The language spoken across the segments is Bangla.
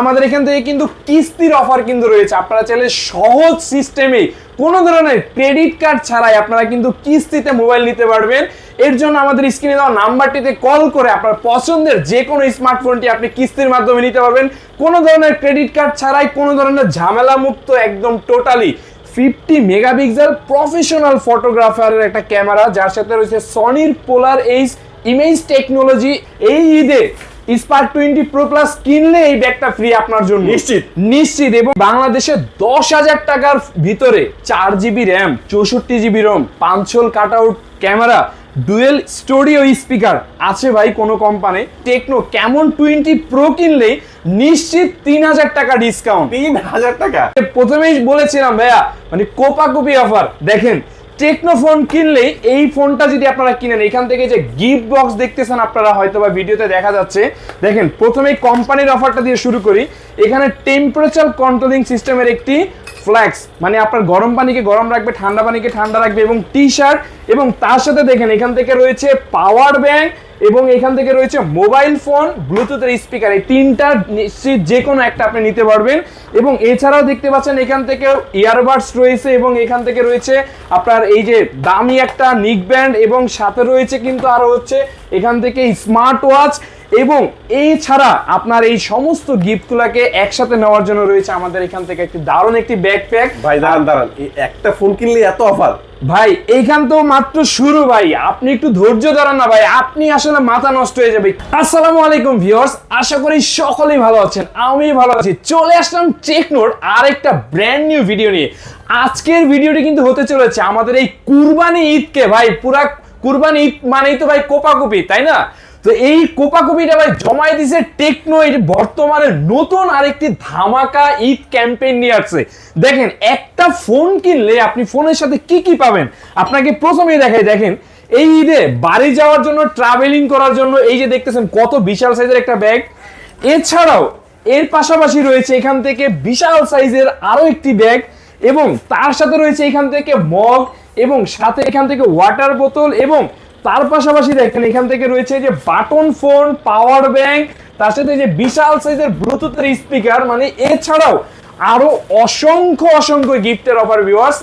আমাদের এখান থেকে কিন্তু কিস্তির অফার কিন্তু রয়েছে। আপনারা চাইলে সহজ সিস্টেমে কোনো ধরনের ক্রেডিট কার্ড ছাড়াই আপনারা কিন্তু কিস্তিতে মোবাইল নিতে পারবেন। এর জন্য আমাদের স্ক্রিনে দেওয়া নাম্বারটিতে কল করে আপনার পছন্দের যে কোনো স্মার্টফোনটি আপনি কিস্তির মাধ্যমে নিতে পারবেন। কোনো ধরনের ক্রেডিট কার্ড ছাড়াই কোনো ধরনের ঝামেলা মুক্ত একদম টোটালি ফিফটি মেগাপিক্সেল প্রফেশনাল ফটোগ্রাফারের একটা ক্যামেরা যার সাথে রয়েছে সনির পোলার এইচ ইমেজ টেকনোলজি এই ঈদে স্পার্ক টোয়েন্টি প্রো প্লাস কিনলে এই ব্যাগটা ফ্রি আপনার জন্য। নিশ্চিত। নিশ্চিত এবং বাংলাদেশে দশ হাজার টাকার ভিতরে চার জিবি র্যাম চৌষট্টি GB ROM পাঁচশোল cut out camera dual stereo speaker আছে ভাই কোনো company Tecno Camon twenty pro কিনলেই নিশ্চিত তিন হাজার টাকা ডিসকাউন্ট তিন হাজার টাকা? প্রথমেই বলেছিলাম ভাইয়া মানে কোপাকুপি অফার দেখেন টেকনো ফোন কিনলে এই ফোনটা যদি আপনারা কিনেন, এখান থেকে যে গিফট বক্স দেখতেছেন আপনারা হয়তো বা ভিডিওতে দেখা যাচ্ছে। দেখেন প্রথমে কোম্পানির অফারটা দিয়ে শুরু করি। এখানে টেম্পারেচার কন্ট্রোলিং সিস্টেমের একটি ফ্ল্যাক্স মানে আপনার গরম পানিকে গরম রাখবে, ঠান্ডা পানিকে ঠান্ডা রাখবে এবং টি শার্ট এবং তার সাথে দেখেন, এখান থেকে রয়েছে পাওয়ার ব্যাংক এবং এখান থেকে রয়েছে মোবাইল ফোন ব্লুটুথের স্পিকার এই তিনটা নিশ্চিত যে কোনো একটা আপনি নিতে পারবেন। এবং এছাড়াও দেখতে পাচ্ছেন, এখান থেকে ইয়ারবাডস রয়েছে এবং এখান থেকে রয়েছে আপনার এই যে দামি একটা নিক ব্যান্ড এবং সাথে রয়েছে কিন্তু আরও হচ্ছে, এখান থেকে স্মার্ট ওয়াচ এবং এছাড়া আপনার এই সমস্ত গিফটগুলোকে একসাথে নেওয়ার জন্য রয়েছে আমাদের এখান থেকে একটি দারুণ একটি ব্যাকপ্যাক ভাই দাঁড়ান দাঁড়ান এই একটা ফোন কিনলে এত অফার ভাই এইখান তো মাত্র শুরু ভাই আপনি একটু ধৈর্য ধরেন না ভাই আপনি আসলে মাথা নষ্ট হয়ে যাবে। আসসালামু আলাইকুম ভিউয়ার্স আশা করি সকলেই ভালো আছেন আমি ভালো আছি। চলে আসলাম টেকনোর আরেকটা ব্র্যান্ড নিউ ভিডিও নিয়ে। আজকের ভিডিওটি কিন্তু হতে চলেছে আমাদের এই কুরবানি ঈদকে ভাই পুরা কুরবানি ঈদ মানেই তো ভাই কোপাকুপি তাই না? তো এই কোপাকুপিটা ভাই জমাই দিছে টেকনো এর বর্তমানে নতুন আরেকটি ধামাকা ঈদ ক্যাম্পেইন নিয়ে আসছে। দেখেন, একটা ফোন কিনলে আপনি ফোনের সাথে কি কি পাবেন? আপনাকে প্রথমেই দেখাই, দেখেন, এই ঈদে বাড়ি যাওয়ার জন্য ট্রাভেলিং করার জন্য, এই যে দেখতেছেন কত বিশাল সাইজের একটা ব্যাগ এছাড়াও, এর পাশাপাশি রয়েছে এখান থেকে বিশাল সাইজের আরও একটি ব্যাগ এবং তার সাথে রয়েছে এখান থেকে মগ এবং সাথে এখান থেকে ওয়াটার বোতল এবং তার পাশাপাশি দেখেন, এখান থেকে রয়েছে যে বাটন ফোন, পাওয়ার ব্যাংক, তার সাথে যে বিশাল সাইজের ব্লুটুথের স্পিকার মানে এছাড়াও আরও অসংখ্য অসংখ্য গিফটের অফার ভিউয়ার্স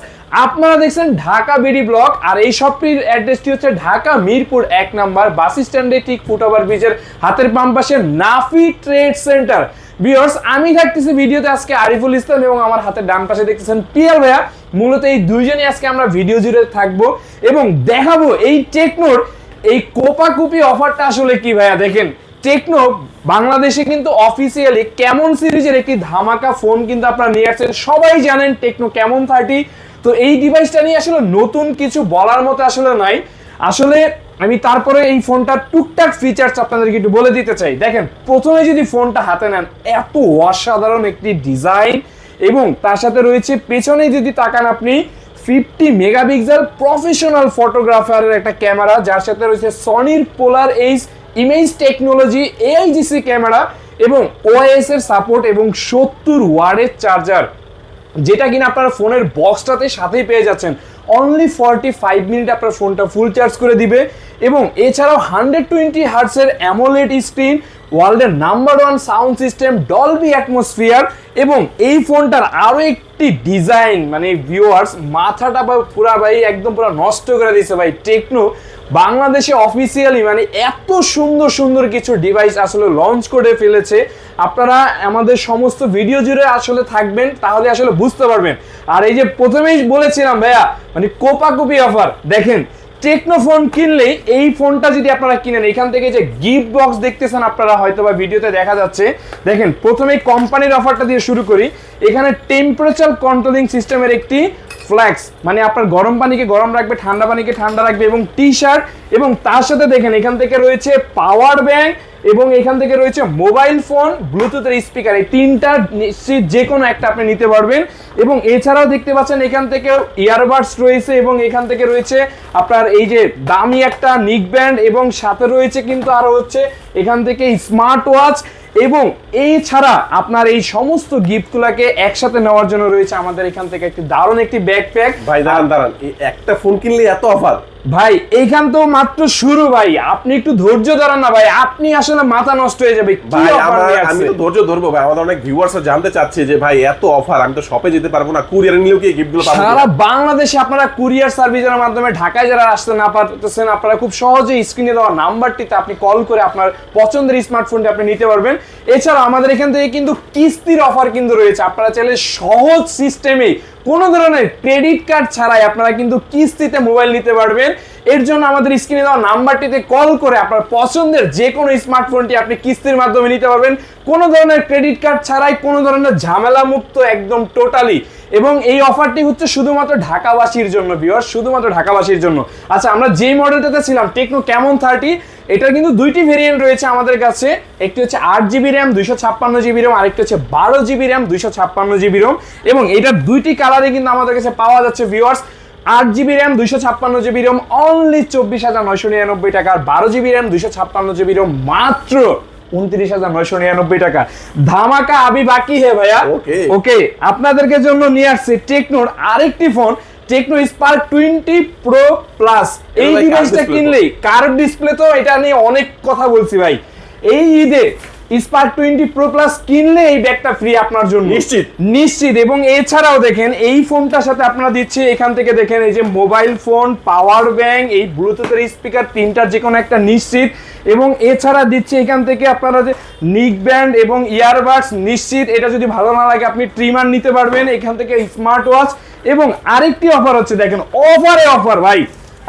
আপনারা দেখছেন ঢাকা বিডি ব্লক, আর এই শপটির অ্যাড্রেসটি হচ্ছে ঢাকা মিরপুর এক নাম্বার বাস স্ট্যান্ডে, ঠিক ফুটওভার ব্রিজের হাতের বাম পাশে নাফি ট্রেড সেন্টার। ভিউয়ার্স আমি থাকতেছি ভিডিওতে আজকে আরিফুল ইসলাম এবং আমার হাতের ডান পাশে দেখতেছেন পিয়াল ভাইয়া। মূলত এই দুইজনই আজকে আমরা ভিডিও জুড়ে থাকব এবং দেখাবো এই টেকনোর এই কোপাকুপি অফারটা আসলে কি ভাইয়া? দেখেন টেকনো বাংলাদেশে কিন্তু অফিসিয়ালি কেমন সিরিজের একটি ধামাকা ফোন কিন্তু আপনারা নিয়ে আসছেন। সবাই জানেন টেকনো কেমন থার্টি তো এই ডিভাইসটা নিয়ে আসলে নতুন কিছু বলার মতো আসলে নাই। আসলে আমি তারপরে এই ফোনটার টুকটাক ফিচার্স আপনাদেরকে একটু বলে দিতে চাই। দেখেন, প্রথমে যদি ফোনটা হাতে নেন, এত অসাধারণ একটি ডিজাইন এবং তার সাথে রয়েছে পেছনে যদি তাকান আপনি ফিফটি মেগাপিক্সেল প্রফেশনাল ফটোগ্রাফারের একটা ক্যামেরা যার সাথে রয়েছে সনির polar H image technology AIGC camera এবং ওএস এর সাপোর্ট এবং সত্তর ওয়ার্ডের চার্জার যেটা কিনা আপনার ফোনের বক্সটাতে সাথেই পেয়ে যাচ্ছেন। অনলি ফর্টি ফাইভ মিনিট আপনার ফোনটা ফুল চার্জ করে দিবে। এবং এছাড়াও হান্ড্রেড টোয়েন্টি হার্টসের অ্যামোলেড স্ক্রিন ওয়ার্ল্ডের number one sound system Dolby atmosphere এবং এই ফোনটার আরও একটি ডিজাইন মানে ভিউয়ার্স মাথাটা পুরা ভাই একদম পুরো নষ্ট করে দিয়েছে ভাই টেকনো বাংলাদেশে অফিসিয়ালি মানে এত সুন্দর সুন্দর কিছু ডিভাইস আসলে লঞ্চ করে ফেলেছে। আপনারা আমাদের সমস্ত ভিডিও জুড়ে আসলে থাকবেন, তাহলে আসলে বুঝতে পারবেন। আর এই যে প্রথমেই বলেছিলাম ভাইয়া মানে কোপাকুপি অফার দেখেন টেকনো ফোন কিনলেই এই ফোনটা যদি আপনারা কিনেন, এখান থেকে যে গিফট বক্স দেখতেছেন আপনারা হয়তো বা ভিডিওতে দেখা যাচ্ছে। দেখেন, প্রথমে কোম্পানির অফারটা দিয়ে শুরু করি। এখানে টেম্পারেচার কন্ট্রোলিং সিস্টেমের একটি ফ্ল্যাক্স মানে আপনার গরম পানিকে গরম রাখবে, ঠান্ডা পানিকে ঠান্ডা রাখবে এবং টি শার্ট এবং তার সাথে দেখেন, এখান থেকে রয়েছে পাওয়ার ব্যাংক এবং এখান থেকে রয়েছে মোবাইল ফোন, ব্লুটুথের স্পিকার। এই তিনটা নিশ্চিত যে কোনো একটা আপনি নিতে পারবেন। এবং এছাড়াও দেখতে পাচ্ছেন এখান থেকে ইয়ারবাডস রয়েছে এবং এখান থেকে রয়েছে আপনার এই যে দামি একটা নিক ব্যান্ড এবং সাথে রয়েছে কিন্তু আরও হচ্ছে এখান থেকে স্মার্ট ওয়াচ এবং এছাড়া আপনার এই সমস্ত গিফটগুলোকে একসাথে নেওয়ার জন্য রয়েছে আমাদের এখান থেকে একটি দারুণ একটি ব্যাকপ্যাক ভাই, দাঁড়ান দাঁড়ান। এই একটা ফোন কিনলে এত অফার ভাই এইখান তো মাত্র শুরু ভাই। আপনি একটু ধৈর্য ধরেন না ভাই। আপনি আসলে মাথা নষ্ট হয়ে যাবে। ভাই আমি তো ধৈর্য ধরবো ভাই। আমাদের অনেক ভিউয়ার্স জানতে চাচ্ছে যে ভাই এত অফার আমি তো শপে যেতে পারব না। কুরিয়ার নিলেও কি গিফটগুলো পাবো সারা বাংলাদেশে আপনারা কুরিয়ার সার্ভিসের মাধ্যমে ঢাকায় যারা আসতে না পারতেছেন আপনারা খুব সহজেই স্ক্রিনে দেওয়া নাম্বারটিতে আপনি কল করে আপনার পছন্দের স্মার্টফোনটি আপনি নিতে পারবেন। এছাড়া আমাদের এখান থেকে কিন্তু কিস্তির অফার কিন্তু রয়েছে। আপনারা চাইলে সহজ সিস্টেমে কোনো ধরনের ক্রেডিট কার্ড ছাড়াই আপনারা কিন্তু কিস্তিতে মোবাইল নিতে পারবেন। এর জন্য আমাদের স্ক্রিনে দেওয়া নাম্বারটিতে কল করে আপনার পছন্দের যে কোনো স্মার্টফোনটি আপনি কিস্তির মাধ্যমে নিতে পারবেন। কোনো ধরনের ক্রেডিট কার্ড ছাড়াই কোনো ধরনের ঝামেলা মুক্ত একদম টোটালি এবং এই অফারটি হচ্ছে শুধুমাত্র ঢাকাবাসীর জন্য ভিউয়ার শুধুমাত্র ঢাকাবাসীর জন্য। আচ্ছা আমরা যেই মডেলটাতে ছিলাম টেকনো কেমন থার্টি এটার কিন্তু দুইটি ভেরিয়েন্ট রয়েছে আমাদের কাছে। একটি হচ্ছে আট জিবি র্যাম দুইশো ছাপ্পান্ন জিবি র্যাম আরেকটি হচ্ছে বারো জিবি র্যাম দুইশো ছাপ্পান্ন জিবি রোম এবং এটার দুইটি কালারে কিন্তু আমাদের কাছে পাওয়া যাচ্ছে ভিউয়ার্স আট জিবি র্যাম দুইশো ছাপ্পান্ন জিবি রোম অনলি চব্বিশ হাজার নয়শো নিরানব্বই টাকা। আর বারো জিবি র্যাম দুইশো ছাপ্পান্ন জিবি রোম মাত্র উনত্রিশ হাজার নয়শো নিরানব্বই টাকা। ধামাকা আবি বাকি হে ভাইয়া. ওকে। আপনাদেরকে জন্য নিয়ে আসছি টেকনোর আরেকটি phone Tecno Spark twenty pro plus. এই ডিভাইসটা কিনলেই কার ডিসপ্লে তো? এটা নিয়ে অনেক কথা বলছি ভাই। এই ঈদে স্পার্ক টোয়েন্টি প্রো প্লাস কিনলে এই ব্যাগটা ফ্রি আপনার জন্য। নিশ্চিত। নিশ্চিত। এবং এছাড়াও দেখেন এই ফোনটার সাথে আপনারা দিচ্ছে এখান থেকে দেখেন এই যে মোবাইল ফোন পাওয়ার ব্যাংক এই ব্লুটুথের স্পিকার তিনটার যে কোনো একটা নিশ্চিত। এবং এছাড়া দিচ্ছে এখান থেকে আপনারা যে নিক ব্যান্ড এবং ইয়ারবাডস নিশ্চিত। এটা যদি ভালো না লাগে আপনি ট্রিমার নিতে পারবেন এখান থেকে স্মার্ট ওয়াচ এবং আরেকটি অফার হচ্ছে দেখেন অফারে অফার ভাই।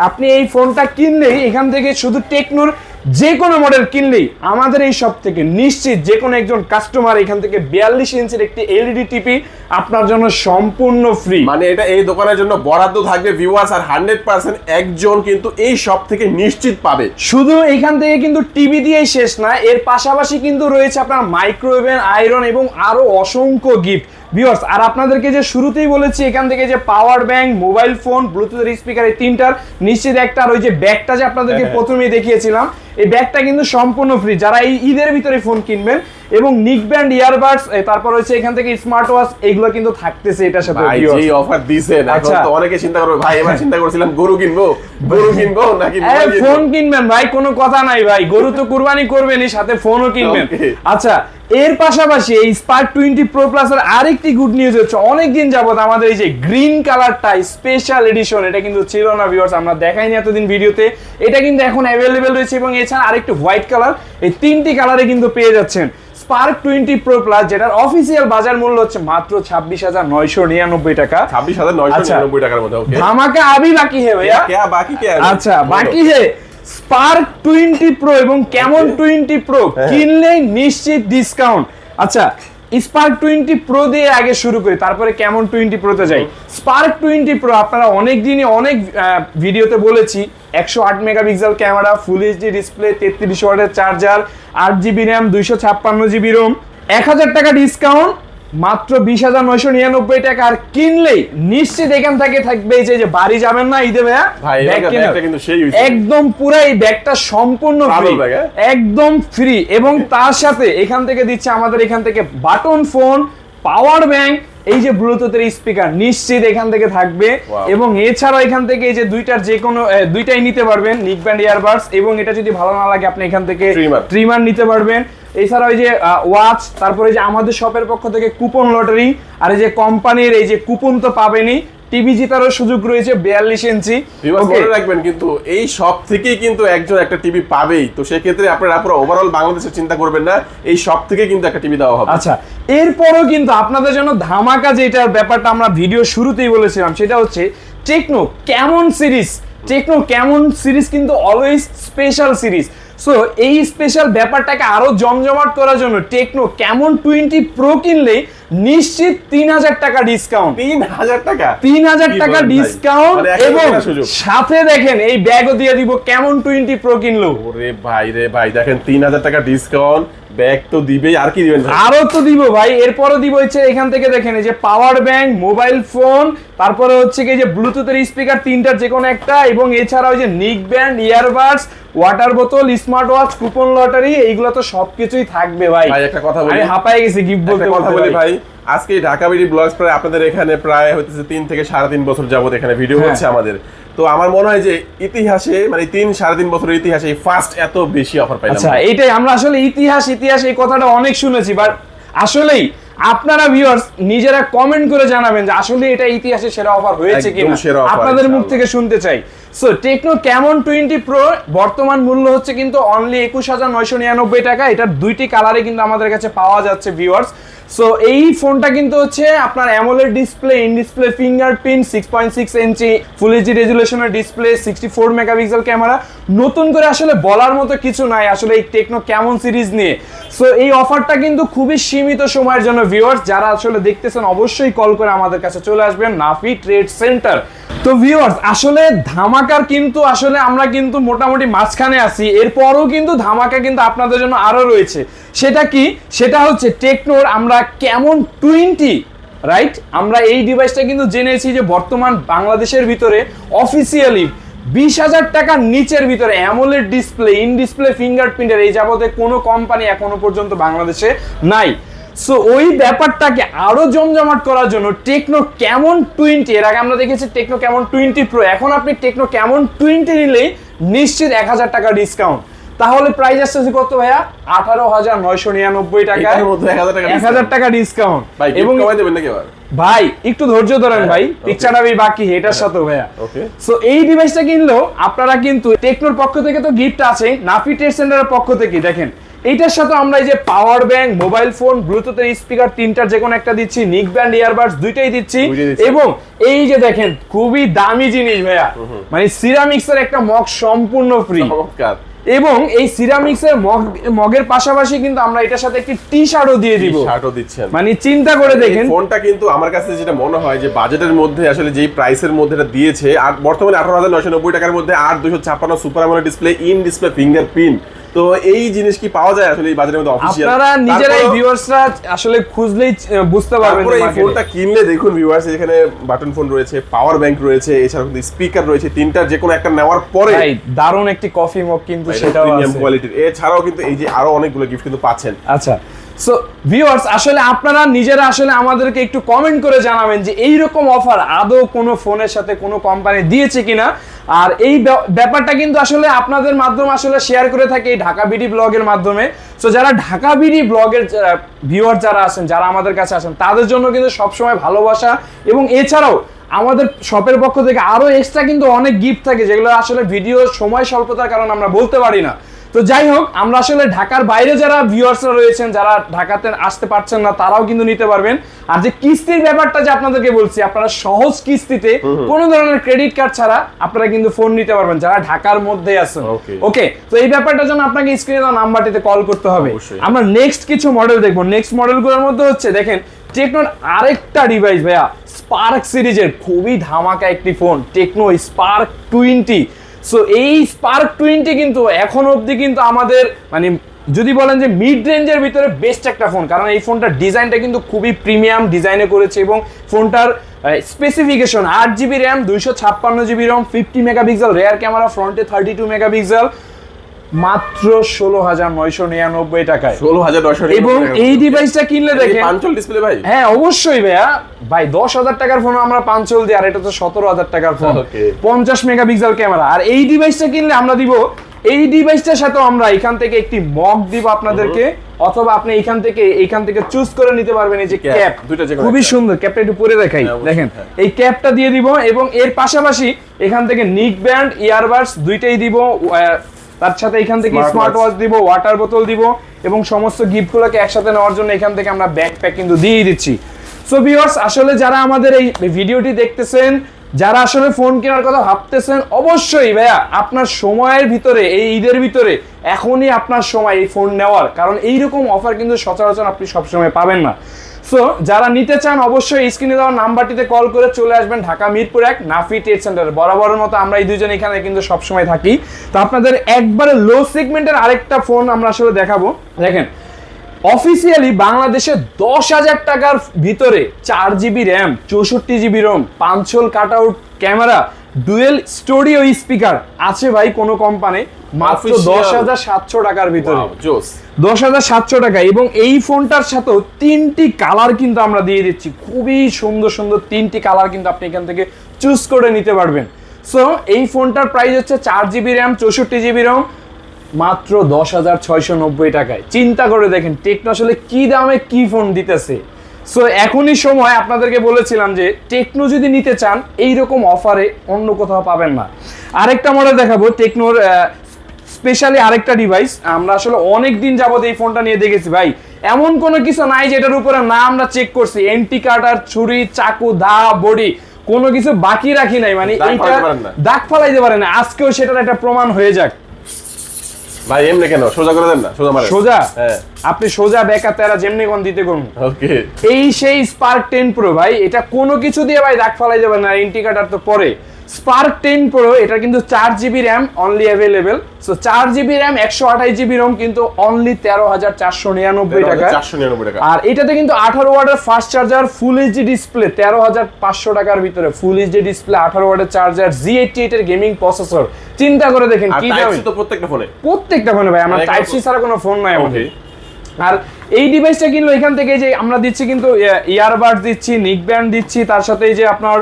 আপনি এই ফোনটা কিনলেই এখান থেকে শুধু টেকনোর যে কোনো মডেল কিনলেই আমাদের এই সব থেকে নিশ্চিত যে কোনো একজন কাস্টমার এখান থেকে বিয়াল্লিশ ইঞ্চের একটি এলইডি টিপি আপনার জন্য সম্পূর্ণ ফ্রি মানে এটা এই দোকানের জন্য বরাদ্দ থাকবে ভিউয়ার্স আর হান্ড্রেড পার্সেন্ট একজন কিন্তু এই শপ থেকে নিশ্চিত পাবে। শুধু এখান থেকে কিন্তু টিভি দিয়েই শেষ না এর পাশাপাশি কিন্তু রয়েছে আপনার মাইক্রোওভেন আয়রন এবং আরও অসংখ্য গিফট ভিউয়ার্স আর আপনাদেরকে যে শুরুতেই বলেছি এখান থেকে যে পাওয়ার ব্যাংক মোবাইল ফোন ব্লুটুথের স্পিকার এই তিনটার নিশ্চিত একটা আর ওই যে ব্যাগটা যে আপনাদেরকে হ্যাঁ। প্রথমেই দেখিয়েছিলাম এই ব্যাগটা কিন্তু সম্পূর্ণ ফ্রি যারা এই ঈদের ভিতরে ফোন কিনবেন এবং নিক ব্যান্ড ইয়ারবাডস তারপর হচ্ছে এখান থেকে স্মার্ট ওয়াচ এগুলো কিন্তু থাকতেছে এটার সাথে ভাই এই যে অফার দিছেন এখন আচ্ছা। তো অনেকে চিন্তা করবে ভাই এবার চিন্তা করেছিলাম গরু কিনবো গরু কিনবো নাকি ফোন কিনবেন ভাই কোনো কথা নাই ভাই। গরু তো কুরবানি করবেনই সাথে ফোনও কিনবেন। আচ্ছা এর পাশাপাশি এই স্পার্ট টোয়েন্টি প্রো প্লাস এর আরেকটি গুড নিউজ হচ্ছে অনেকদিন যাবত আমাদের এই যে গ্রিন কালারটা স্পেশাল এডিশন এটা কিন্তু ছিল না ভিউয়ার্স আমরা দেখাইনি এতদিন ভিডিওতে। এটা কিন্তু এখন অ্যাভেলেবেল রয়েছে এবং এছাড়া আরেকটি হোয়াইট কালার এই তিনটি কালারে কিন্তু পেয়ে যাচ্ছেন স্পার্ক টোয়েন্টি প্রো প্লাস যেটার অফিসিয়াল বাজার মূল্য হচ্ছে মাত্র ছাব্বিশ হাজার নয়শো নিরানব্বই টাকা। ছাব্বিশ হাজার নয়শো আচ্ছা, নিরানব্বই টাকার মধ্যে আমাকে আবি বাকি হে ভাইয়া। বাকি আচ্ছা বাকি হে। স্পার্ক টোয়েন্টি প্রো এবং কেমন টোয়েন্টি প্রো। কিনলেই নিশ্চিত ডিসকাউন্ট আচ্ছা স্পার্ক টোয়েন্টি প্রো দিয়ে আগে শুরু করি তারপরে কেমন টোয়েন্টি প্রোতে যাই। স্পার্ক টোয়েন্টি প্রো আপনারা অনেক দিনই অনেক ভিডিওতে বলেছি একশো আট megapixel camera full HD display তেত্রিশ ওয়াটের চার্জার আট জিবি র্যাম দুইশো ছাপ্পান্ন জিবি রোম এক হাজার টাকা ডিসকাউন্ট মাত্র বিশ হাজার নয়শো নিরানব্বই টাকা আর কিনলেই নিশ্চিত এখান থেকে থাকবে যে যে বাড়ি যাবেন না ঈদে। একদম পুরো এই ব্যাগটা সম্পূর্ণ ফ্রি হ্যাঁ? একদম ফ্রি এবং তার সাথে এখান থেকে দিচ্ছে আমাদের এখান থেকে বাটন ফোন পাওয়ার ব্যাংক এই যে ব্লুটুথের স্পিকার নিশ্চিত এখান থেকে থাকবে এবং এছাড়াও এখান থেকে এই যে দুইটার যে কোনো দুইটাই নিতে পারবেন নিক ব্যান্ড ইয়ারবাডস এবং এটা যদি ভালো না লাগে আপনি এখান থেকে. ট্রিমার নিতে পারবেন এছাড়া ওই যে ওয়াচ তারপরে যে আমাদের শপের পক্ষ থেকে কুপন লটারি আর এই যে কোম্পানির এই যে কুপন তো পাবেনই টিভি জিতারও সুযোগ রয়েছে বিয়াল্লিশ ইঞ্চি মনে রাখবেন কিন্তু এই সব থেকেই কিন্তু একজন একটা টিভি পাবেই। তো সেক্ষেত্রে আপনারা পুরো ওভারঅল বাংলাদেশের চিন্তা করবেন না এই সব থেকে কিন্তু একটা টিভি দেওয়া হবে। আচ্ছা এরপরও কিন্তু আপনাদের জন্য ধামাকা যেটার ব্যাপারটা আমরা ভিডিও শুরুতেই বলেছিলাম সেটা হচ্ছে Tecno Camon series Tecno Camon series কিন্তু অলওয়েজ স্পেশাল সিরিজ সো এই স্পেশাল ব্যাপারটাকে আরও জমজমাট করার জন্য টেকনো কেমন টোয়েন্টি প্রো কিনলেই নিশ্চিত তিন হাজার টাকা ডিসকাউন্ট তিন হাজার টাকা? তিন হাজার টাকা ডিসকাউন্ট মানে এবং সাথে দেখেন এই ব্যাগও দিয়ে দিব কেমন টোয়েন্টি প্রো কিনলো। রে ভাই রে ভাই দেখেন তিন হাজার টাকা ডিসকাউন্ট ব্যাগ তো দিবেই আর কি দিবেন আরও তো দিব ভাই এরপরও দিব হচ্ছে এখান থেকে দেখেন এই যে পাওয়ার ব্যাংক মোবাইল ফোন তারপরে হচ্ছে কি যে ব্লুটুথের স্পিকার তিনটার যে কোনো একটা এবং এছাড়া ওই যে নিক ব্যান্ড ইয়ারবাডস ওয়াটার বোতল স্মার্ট ওয়াচ কুপন লটারি এইগুলো তো সবকিছুই থাকবে ভাই। ভাই একটা কথা বলি। হাঁপায় গেছে গিফট বলতে কথা বলি ভাই আজকে ঢাকা বিডি ব্লগস প্রায় আপনাদের এখানে প্রায় হতেছে তিন থেকে সাড়ে তিন বছর যাবত এখানে ভিডিও হ্যাঁ। হচ্ছে আমাদের। তো আমার মনে হয় যে ইতিহাসে মানে তিন সাড়ে তিন বছরের ইতিহাসে ফার্স্ট এত বেশি অফার পাইলাম। আচ্ছা এইটাই আমরা আসলে ইতিহাস ইতিহাস এই কথাটা অনেক শুনেছি বাট আসলেই আপনারা ভিউয়ার্স নিজেরা কমেন্ট করে জানাবেন যে আসলে এটা ইতিহাসে সেরা অফার হয়েছে কিনা। আপনাদের মুখ থেকে শুনতে চাই। So Tecno Camon twenty pro বর্তমান মূল্য হচ্ছে কিন্তু অনলি একুশ হাজার নয়শো নিরানব্বই টাকা। এটার দুইটি কালারে কিন্তু আমাদের কাছে পাওয়া যাচ্ছে ভিউয়ার্স সো এই ফোনটা কিন্তু হচ্ছে আপনার AMOLED display in display fingerprint six point six inch full HD রেজুলেশনের display sixty four megapixel camera নতুন করে আসলে বলার মতো কিছু নাই, আসলে এই টেকনো কেমন সিরিজ নিয়ে। সো এই অফারটা কিন্তু খুবই সীমিত সময়ের জন্য ভিউয়ার্স যারা আসলে দেখতেছেন অবশ্যই কল করে আমাদের কাছে চলে আসবেন, নাফি ট্রেড সেন্টার তো ভিউয়ার্স আসলে ধামাকার কিন্তু আসলে আমরা কিন্তু মোটামুটি মাঝখানে আছি, এরপরও কিন্তু ধামাকা কিন্তু আপনাদের জন্য আরও রয়েছে। সেটা কি? সেটা হচ্ছে টেকনোর আমরা কেমন টোয়েন্টি রাইট আমরা এই ডিভাইসটা কিন্তু জেনেছি যে বর্তমান বাংলাদেশের ভিতরে অফিসিয়ালি বিশ হাজার টাকার নিচের ভিতরে অ্যামোলেড ডিসপ্লে ইন ডিসপ্লে ফিঙ্গারপ্রিন্টের এই যাবতে কোনো কোম্পানি এখনও পর্যন্ত বাংলাদেশে নাই। সো ওই ব্যাপারটাকে আরও জমজমাট করার জন্য টেকনো কেমন টোয়েন্টি, এর আগে আমরা দেখেছি টেকনো কেমন টোয়েন্টি প্রো এখন আপনি টেকনো কেমন টোয়েন্টি নিলেই নিশ্চিত এক হাজার টাকা ডিসকাউন্ট তাহলে প্রাইস আসছে কত ভাইয়া? আঠারো হাজার নয়শো নিরানব্বই টাকা। এটার মধ্যে 1000 টাকা এক হাজার টাকা ডিসকাউন্ট ভাই এবং দেবেন নাকি ভাই একটু ধৈর্য ধরেন হ্যাঁ, ভাই okay. পিকচারটা আমি বাকি এটার সাথে ভাইয়া। ওকে সো এই ডিভাইসটা কিনলেও আপনারা কিন্তু টেকনোর পক্ষ থেকে তো গিফট আছে নাফি ট্রেড সেন্টারের পক্ষ থেকে দেখেন। এইটার সাথে আমরা এই যে পাওয়ার ব্যাংক মোবাইল ফোন ব্লুটুথের স্পিকার তিনটার যে কোনো একটা দিচ্ছি নিক ব্যান্ড ইয়ারবাডস দুইটাই দিচ্ছি। দুইটাই দিচ্ছি। এবং এই যে দেখেন খুবই দামি জিনিস ভাইয়া। মানে সিরামিক্সের একটা মগ সম্পূর্ণ ফ্রি চমৎকার। এবং এই সিরামিক্সের মগ মগের পাশাপাশি কিন্তু আমরা এটার সাথে একটি টি শার্টও দিয়ে দিব। শার্টও দিচ্ছেন মানে চিন্তা করে দেখেন। ফোনটা কিন্তু আমার কাছে যেটা মনে হয় যে বাজেটের মধ্যে আসলে যেই প্রাইসের মধ্যে এটা দিয়েছে আর বর্তমানে আঠারো হাজার নয়শো নব্বই টাকার মধ্যে আর দুশো ছাপ্পান্ন সুপার আমলের ডিসপ্লে ইন ডিসপ্লে ফিঙ্গারপ্রিন্ট তো এই জিনিস কি পাওয়া যায় আসলে এই বাজারের মধ্যে অফিসিয়াল আপনারা নিজেরাই ভিউয়ার্সরা আসলে খুঁজলেই বুঝতে পারবেন এই ফোনটা কিনলে দেখুন ভিউয়ার্স এখানে বাটন ফোন রয়েছে পাওয়ার ব্যাংক রয়েছে এছাড়া কিন্তু স্পিকার রয়েছে তিনটার যে কোনো একটা নেওয়ার পরে দারুণ একটি কফি মগ কিন্তু সেটাও প্রিমিয়াম কোয়ালিটির এছাড়াও কিন্তু এই যে আরও অনেকগুলো গিফট কিন্তু পাচ্ছেন। আচ্ছা সো ভিউয়ার্স আসলে আপনারা নিজেরা আসলে আমাদেরকে একটু কমেন্ট করে জানাবেন যে এই রকম অফার আদৌ কোনো ফোনের সাথে কোনো কোম্পানি দিয়েছে কিনা। আর এই ব্যাপারটা কিন্তু আসলে আপনাদের মাধ্যমে আসলে শেয়ার করে থাকি ঢাকা বিডি ব্লগের মাধ্যমে। সো যারা ঢাকা বিডি ব্লগের ভিউয়ার যারা আছেন, যারা আমাদের কাছে আসেন তাদের জন্য কিন্তু সবসময় ভালোবাসা এবং এছাড়াও আমাদের শপের পক্ষ থেকে আরও এক্সট্রা কিন্তু অনেক গিফট থাকে, যেগুলো আসলে ভিডিও সময় স্বল্পতার কারণে আমরা বলতে পারি না। তো যাই হোক আমরা আসলে ঢাকার বাইরে যারা ভিউয়ার্সরা রয়েছেন যারা ঢাকাতে আসতে পারছেন না তারাও কিন্তু নিতে পারবেন। আর যে কিস্তির ব্যাপারটা যে আপনাদেরকে বলছি আপনারা সহজ কিস্তিতে কোনো ধরনের ক্রেডিট কার্ড ছাড়া আপনারা কিন্তু ফোন নিতে পারবেন যারা ঢাকার মধ্যে আছেন। ওকে তো এই ব্যাপারটার জন্য আপনাকে স্ক্রিনে দেওয়া নাম্বারটিতে কল করতে হবে। আমরা নেক্সট কিছু মডেল দেখব। নেক্সট মডেলগুলোর মধ্যে হচ্ছে দেখেন টেকনোর আরেকটা ডিভাইস ভাইয়া স্পার্ক সিরিজের খুবই ধামাকা একটি phone Tecno Spark twenty so এই স্পার্ক টুয়েন্টি কিন্তু এখন অবধি কিন্তু আমাদের মানে যদি বলেন যে মিড রেঞ্জের ভিতরে বেস্ট একটা ফোন কারণ এই ফোনটার ডিজাইনটা কিন্তু খুবই প্রিমিয়াম ডিজাইনে করেছে এবং ফোনটার স্পেসিফিকেশন আট জিবি র্যাম দুইশো ছাপ্পান্ন GB ROM fifty megapixel rear camera ফ্রন্টে থার্টি টু মেগাপিক্সেল মাত্র ষোলো হাজার নয়শো নিরানব্বই টাকায়। ষোলো হাজার নয়শো এবং এই ডিভাইসটা কিনলে দেখেন পাঞ্চল ডিসপ্লে ভাই? হ্যাঁ অবশ্যই ভাইয়া। ভাই দশ হাজার টাকার ফোন আমরা পাঞ্চল দিই আর এটা তো সতেরো হাজার টাকার ফোন পঞ্চাশ মেগাপিক্সেল ক্যামেরা। আর এই ডিভাইসটা কিনলে আমরা দিব এই ডিভাইসটার সাথে আমরা এখান থেকে একটি মগ দিব আপনাদেরকে অথবা আপনি এখান থেকে এখান থেকে চুজ করে নিতে পারবেন এই যে ক্যাপ দুইটা খুবই সুন্দর ক্যাপটা একটু পরে দেখাই হ্যাঁ, দেখেন। হ্যাঁ। এই ক্যাপটা দিয়ে দিব এবং এর পাশাপাশি এখান থেকে নিক ব্যান্ড ইয়ারবাডস দুইটাই দিব তার সাথে এখান থেকে স্মার্ট ওয়াচ দিব ওয়াটার বোতল দিব এবং সমস্ত গিফটগুলোকে একসাথে নেওয়ার জন্য এখান থেকে আমরা ব্যাকপ্যাক কিন্তু দিয়ে দিচ্ছি। সো ভিউয়ার্স আসলে যারা আমাদের এই ভিডিওটি দেখতেছেন যারা আসলে ফোন কেনার কথা ভাবতেছেন অবশ্যই ভাইয়া আপনার সময়ের ভিতরে এই ঈদের ভিতরে এখনই আপনার সময় এই ফোন নেওয়ার। কারণ এইরকম অফার কিন্তু সচরাচর আপনি সবসময় পাবেন না। সো যারা নিতে চান, অবশ্যই স্ক্রিনে দেওয়া নাম্বারটিতে কল করে চলে আসবেন ঢাকা মিরপুর এক নাফি ট্রেড সেন্টার বরাবরের মতো আমরা এই দুজন এখানে কিন্তু সবসময় থাকি। তো আপনাদের একবারে লো সেগমেন্টের আরেকটা ফোন আমরা আসলে দেখাবো। দেখেন অফিসিয়ালি বাংলাদেশে দশ হাজার টাকার ভিতরে চার জিবি র্যাম চৌষট্টি GB ROM পাঁচশোল cut out camera dual stereo speaker আছে ভাই কোনো কোম্পানি মাত্র। দশ হাজার সাতশো টাকার ভিতরে। জোস। দশ হাজার সাতশো টাকা এবং এই ফোনটার সাথেও তিনটি কালার কিন্তু আমরা দিয়ে দিচ্ছি। খুবই সুন্দর সুন্দর তিনটি কালার কিন্তু আপনি এখান থেকে চুজ করে নিতে পারবেন। সো এই ফোনটার প্রাইস হচ্ছে চার জিবি র্যাম চৌষট্টি জিবি র্যাম মাত্র দশ হাজার ছয়শো নব্বই টাকায়। চিন্তা করে দেখেন টেকনো আসলে কি দামে কি ফোন দিতেছে? সো এখনই সময় আপনাদেরকে বলেছিলাম যে টেকনো যদি নিতে চান এই রকম অফারে অন্য কোথাও পাবেন না। আরেকটা মডেল দেখাবো টেকনোর স্পেশালি আরেকটা ডিভাইস আমরা আসলে অনেক দিন যাবত এই ফোনটা নিয়ে দেখেছি ভাই। এমন কোনো কিছু নাই যেটার উপরে না আমরা চেক করছি। এন্টি কাটার ছুরি চাকু দা বডি কোনো কিছু বাকি রাখি নাই। মানে এইটা। দাগ ফালাইতে পারে না। আজকেও সেটার একটা প্রমাণ হয়ে যাক। ভাই এমনি কেন? সোজা করে দেন না? সোজা মারেন। সোজা? হ্যাঁ। আপনি সোজা বেকা তেরা যেমনি কোন দিতে করুন। ওকে। এই সেই স্পার্ক টেন প্রো ভাই এটা কোনো কিছু দিয়ে ভাই দাগ ফালাই যাবে না এন্টিকাটার তো পরে। স্পার্ক টেন প্রো এটা কিন্তু চার GB RAM only available so চার জিবি র্যাম একশো আঠাশ জিবি রোম কিন্তু অনলি তেরো হাজার চারশো নিরানব্বই টাকা চারশো নিরানব্বই টাকা। আর এটাতে কিন্তু আঠারো ওয়াটের fast charger full HD display তেরো হাজার পাঁচশো টাকার ভিতরে ফুল এইচডি ডিসপ্লে আঠারো ওয়াটের চার্জার জি এইটটি এইটের গেমিং প্রসেসর চিন্তা করে দেখেন কি তো প্রত্যেকটা ফোনে প্রত্যেকটা ফোনে ভাই আমার টাইপ সি ছাড়া কোনো ফোন নাই আমাদের। আর এই ডিভাইসটা কিনলো এখান থেকে যে আমরা দিচ্ছি কিন্তু ইয়ারবাড দিচ্ছি নিক ব্যান্ড দিচ্ছি তার সাথে এই যে আপনার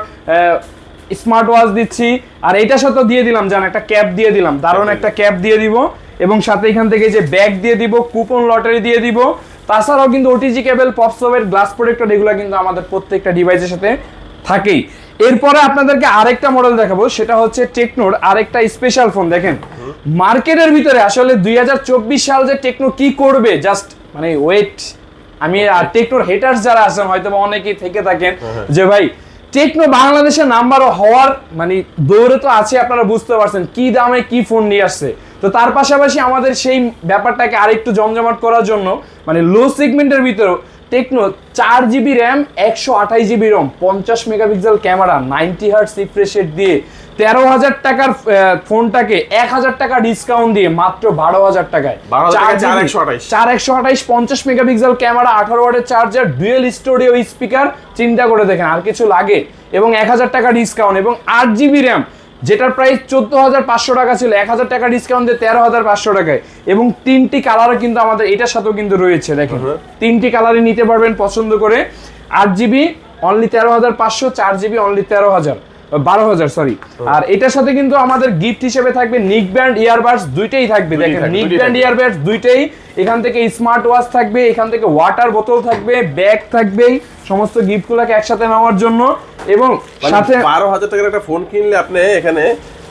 স্মার্ট ওয়াচ দিচ্ছি। আর এটা সাথে দিয়ে দিলাম জান একটা ক্যাপ দিয়ে দিলাম। দারুণ একটা ক্যাপ দিয়ে দিব। এবং সাথে এখান থেকে যে ব্যাগ দিয়ে দিব কুপন লটারি দিয়ে দিব। তাছাড়াও কিন্তু ওটিজি কেবল পপসবের গ্লাস প্রোটেক্টর এগুলো কিন্তু আমাদের প্রত্যেকটা ডিভাইসের সাথে থাকেই। এরপরে আপনাদেরকে আরেকটা মডেল দেখাবো সেটা হচ্ছে টেকনোর আরেকটা স্পেশাল ফোন দেখেন। মার্কেটের ভিতরে আসলে দুই হাজার চব্বিশ সাল যে টেকনো কি করবে জাস্ট মানে ওয়েট আমি আর টেকনোর হেটার্স যারা আছেন হয়তো অনেকেই থেকে থাকেন যে ভাই টেকনো বাংলাদেশের নাম্বার হওয়ার মানে দৌড়ে তো আছে, আপনারা বুঝতে পারছেন, কি দামে কি ফোন নিয়ে আসছে। তো তার পাশাপাশি আমাদের সেই ব্যাপারটাকে আরেকটু জমজমাট করার জন্য মানে লো সেগমেন্টের ভিতরেও টেকনো চার জিবি র্যাম একশো আঠাশ জিবি রম পঞ্চাশ megapixel camera ninety hertz refresh rate দিয়ে তেরো হাজার টাকার ফোনটাকে এক হাজার টাকা ডিসকাউন্ট দিয়ে মাত্র বারো হাজার টাকায়। 12,000 চার টাকায় চার GB, একশো আঠাশ। চার একশো আঠাইশ পঞ্চাশ মেগাপিক্সেল ক্যামেরা আঠারো ওয়াটের চার্জার ডুয়েল স্টোরিও স্পিকার চিন্তা করে দেখেন আর কিছু লাগে। এবং এক হাজার টাকা ডিসকাউন্ট এবং আট জিবি র্যাম যেটার প্রাইস চোদ্দ হাজার পাঁচশো টাকা ছিল এক হাজার টাকা ডিসকাউন্ট দিয়ে তেরো হাজার পাঁচশো টাকায়। এবং তিনটি কালারও কিন্তু আমাদের এটার সাথেও কিন্তু রয়েছে দেখেন। তিনটি কালারই নিতে পারবেন পছন্দ করে। আট জিবি অনলি তেরো হাজার পাঁচশো চার জিবি অনলি তেরো হাজার। বারো হাজার সরি আর এটার সাথে কিন্তু আমাদের গিফট হিসেবে থাকবে নিক ব্যান্ড ইয়ারবাডস দুইটাই থাকবে। দেখেন নিক ব্যান্ড ইয়ারবাডস দুইটাই। এখান থেকে স্মার্ট ওয়াচ থাকবে এখান থেকে ওয়াটার বোতল থাকবে ব্যাগ থাকবে সমস্ত গিফটগুলোকে একসাথে নেওয়ার জন্য। এবং মানে সাথে বারো হাজার টাকার একটা ফোন কিনলে আপনি এখানে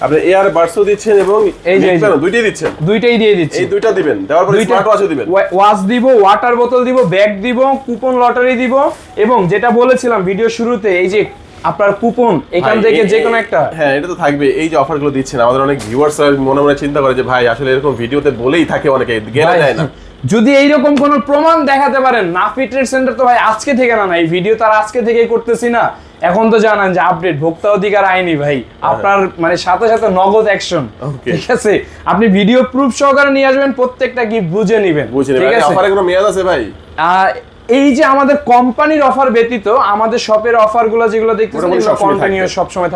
আপনি এয়ার বাডসও দিচ্ছেন এবং এই যে, দুইটাই দিচ্ছেন। দুইটাই দিয়ে দিচ্ছি। এই দুইটা দিবেন। দেওয়ার পরে স্মার্ট ওয়াচও দিবেন। ওয়াচ দিব ওয়াটার বোতল দিব ব্যাগ দিব কুপন লটারি দিব। এবং যেটা বলেছিলাম ভিডিও শুরুতে এই যে আপনার কুপন এখান থেকে যে কোনো একটা। হ্যাঁ এটা তো থাকবে। এই যে অফারগুলো দিচ্ছেন আমাদের অনেক ভিউয়ার্স মনে মনে চিন্তা করে যে ভাই আসলে এরকম ভিডিওতে বলেই থাকে অনেকে গেলে যায় না। যদি এইরকম কোন প্রমাণ দেখাতে পারেন নাফি ট্রেড সেন্টার তো ভাই আজকে থেকে না না এই ভিডিও তার আজকে থেকেই করতেছি না। এখন তো জানান যে আপডেট ভোক্তা অধিকার আইনি ভাই। আপনার মানে সাথে সাথে নগদ অ্যাকশন ঠিক আছে? আপনি ভিডিও প্রুফ সহকারে নিয়ে আসবেন প্রত্যেকটা গিফট বুঝে নেবেন ঠিক আছে? অফারে কোনো মেয়াদ আছে ভাই? এই যে আমাদের কোম্পানির অফার ব্যতীত আমাদের শপের অফারগুলো যেগুলো দেখতেছেন এগুলো সবসময় কন্টিনিউ থাকবে। সব সময়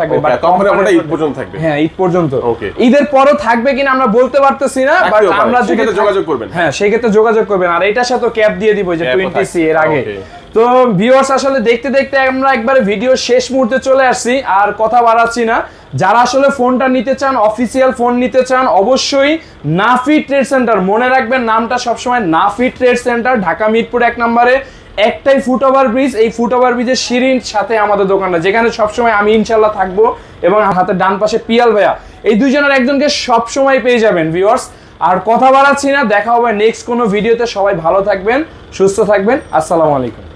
অফারটা ঈদ পর্যন্ত থাকবে। হ্যাঁ ঈদ পর্যন্ত. ঈদের পরও থাকবে কিনা আমরা বলতে পারতেছি না বাট আমরা যদি সেক্ষেত্রে যোগাযোগ করবেন। হ্যাঁ সেই ক্ষেত্রে যোগাযোগ করবেন আর এটার সাথে ক্যাপ দিয়ে দিব যে Cap ও টোয়েন্টি সি এর আগে তো ভিউয়ার্স আসলে দেখতে দেখতে আমরা একবারে ভিডিও শেষ মুহূর্তে চলে আসছি আর কথা বাড়াচ্ছি না যারা আসলে ফোনটা নিতে চান অফিসিয়াল ফোন নিতে চান, অবশ্যই নাফি ট্রেড সেন্টার। মনে রাখবেন, নামটা সবসময় নাফি ট্রেড সেন্টার, ঢাকা মিরপুর এক নম্বরে। একটাই ফুট ওভার ব্রিজ এই ফুট ওভার ব্রিজের সিঁড়ির সাথে আমাদের দোকানটা, যেখানে সবসময় আমি ইনশাল্লাহ থাকব এবং হাতের ডান পাশে পিয়াল ভাইয়া। এই দুইজনের একজনকে সবসময় পেয়ে যাবেন ভিউয়ার্স আর কথা বাড়াচ্ছি না, দেখা হবে নেক্সট কোনো ভিডিওতে সবাই ভালো থাকবেন, সুস্থ থাকবেন। আসসালামু আলাইকুম।